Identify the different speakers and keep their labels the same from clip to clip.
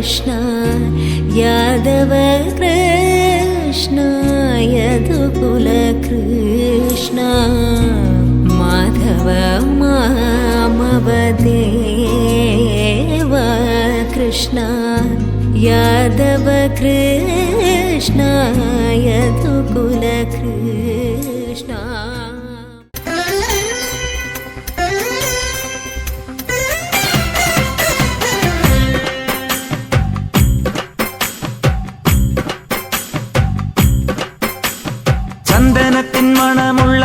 Speaker 1: कृष्ण यादव कृष्ण यदु कुलकृष्ण माधव मामवदेव कृष्ण यादव कृष्ण
Speaker 2: यदु कुलकृ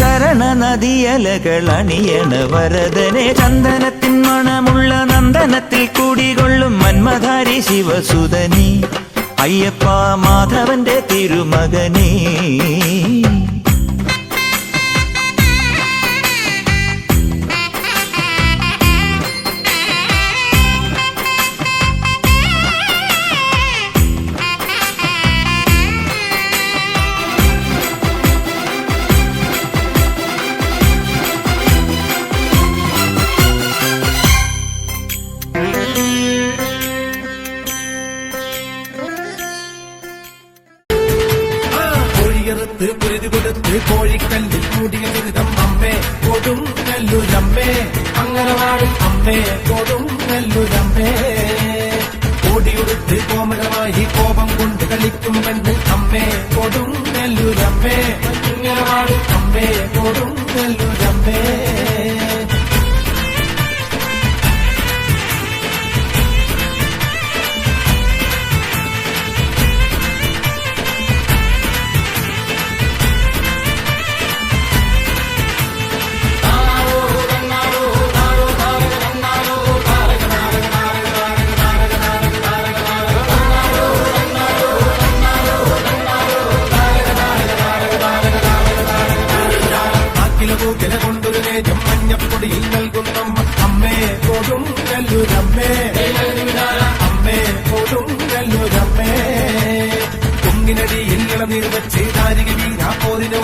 Speaker 2: ശരണ നദിയലകൾ അണിയണ വരദനെ. ചന്ദനത്തിൻ മണമുള്ള നന്ദനത്തിൽ കൂടികൊള്ളും മന്മധാരി ശിവസുധനി. അയ്യപ്പ മാധവന്റെ തിരുമകനേ.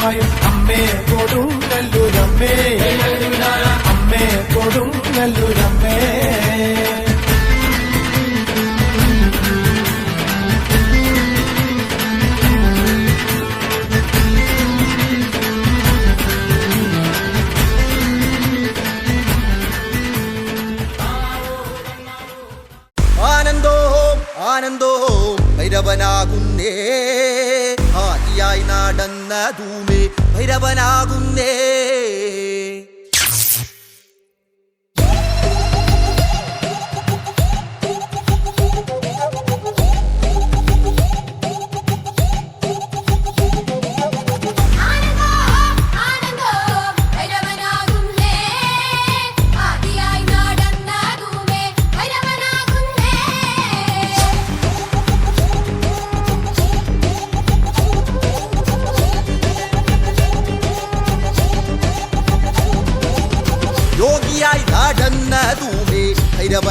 Speaker 3: പോരിനുമായും അമ്മേ കൊടും നെല്ലുരമ്മേ അമ്മേ കൊടും നെല്ലുരമ്മേ
Speaker 4: ആനന്ദോ ആനന്ദോ ഭൈരവനാകുന്നേ. ആദിയായി നടന്ന ധൂമേ ഭൈരവനാകുന്നേ.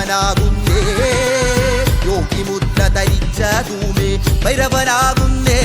Speaker 5: ഭൈരവനാകുന്നേ
Speaker 4: യോഗി മുദ്ര ധരിച്ച ധൂമേ ഭൈരവനാകുന്നേ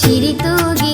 Speaker 3: చిరితూగి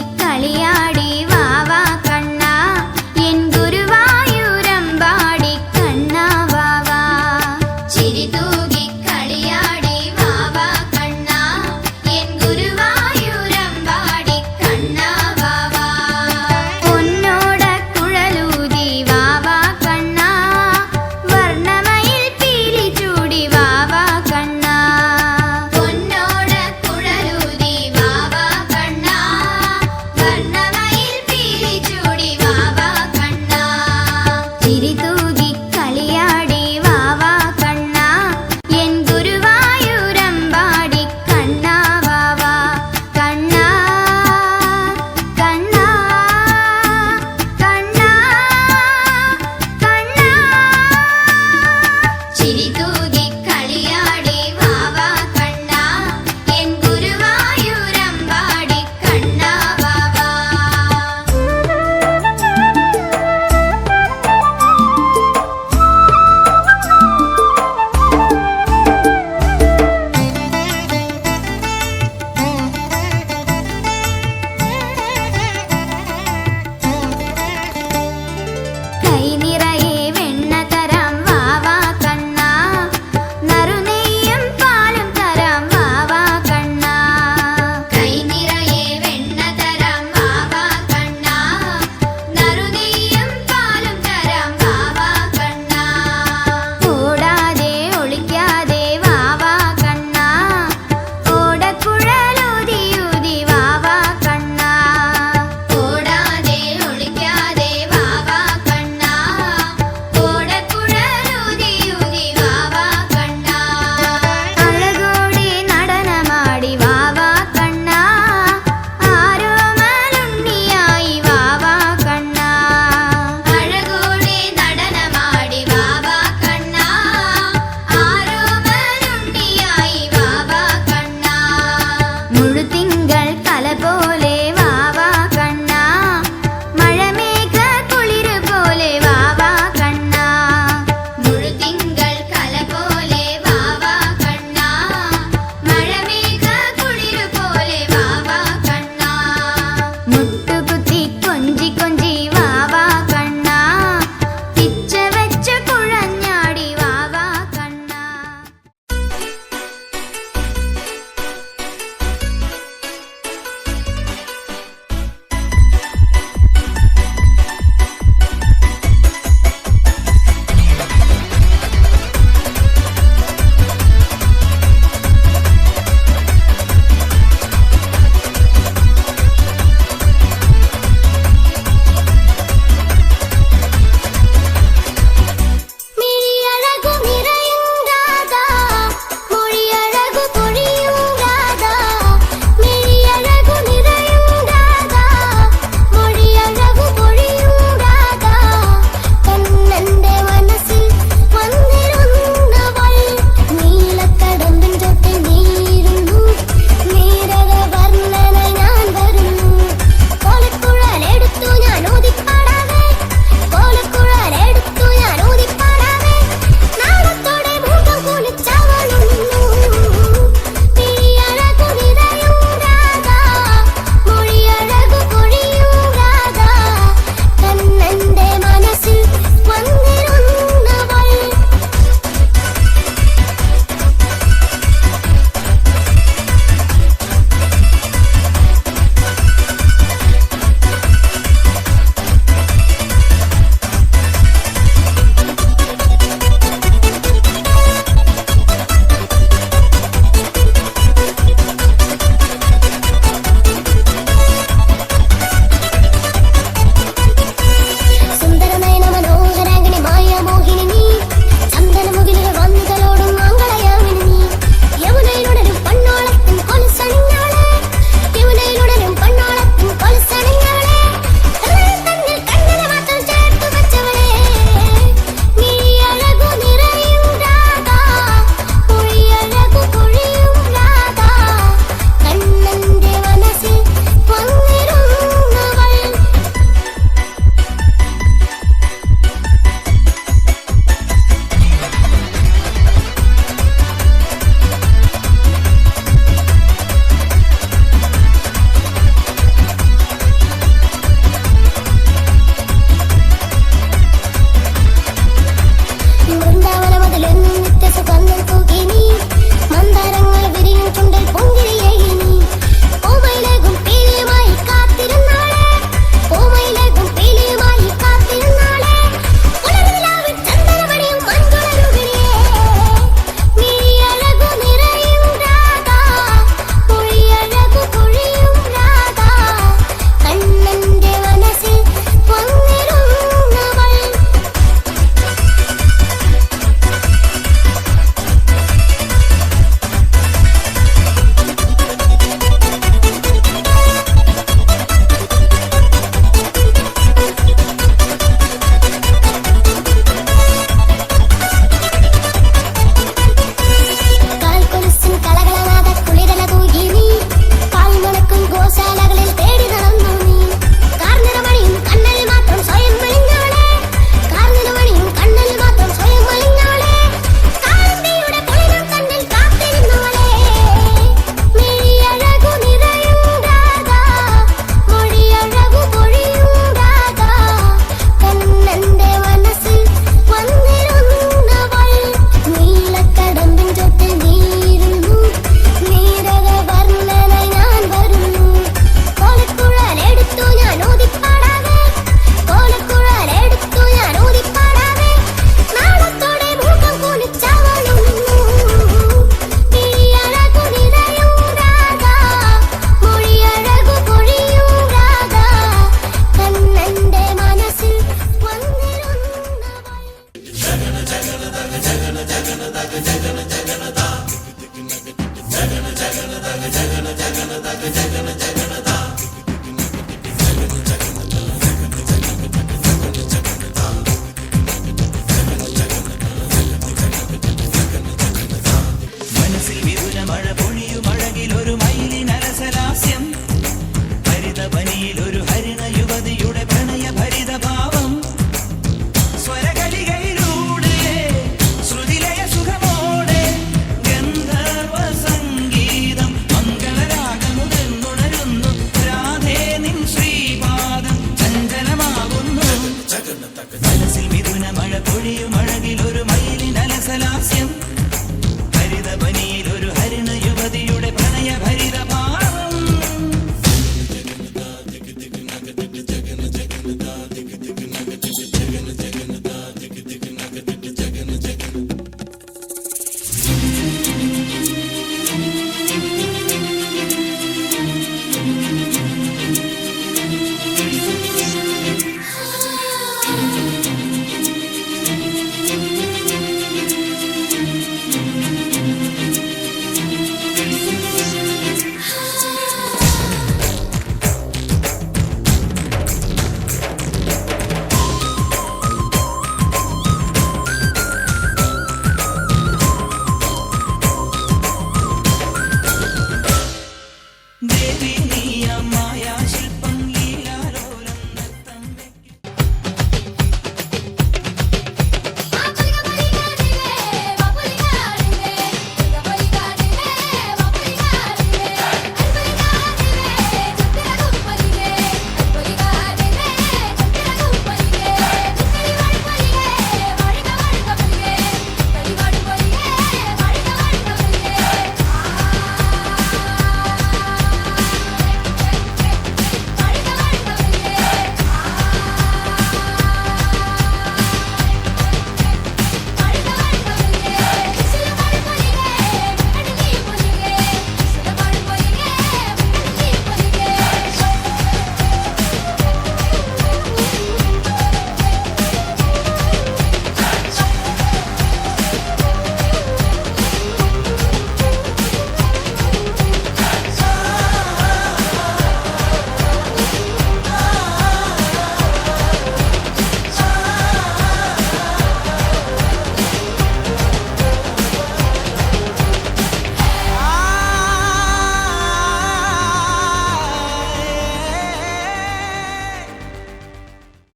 Speaker 3: selam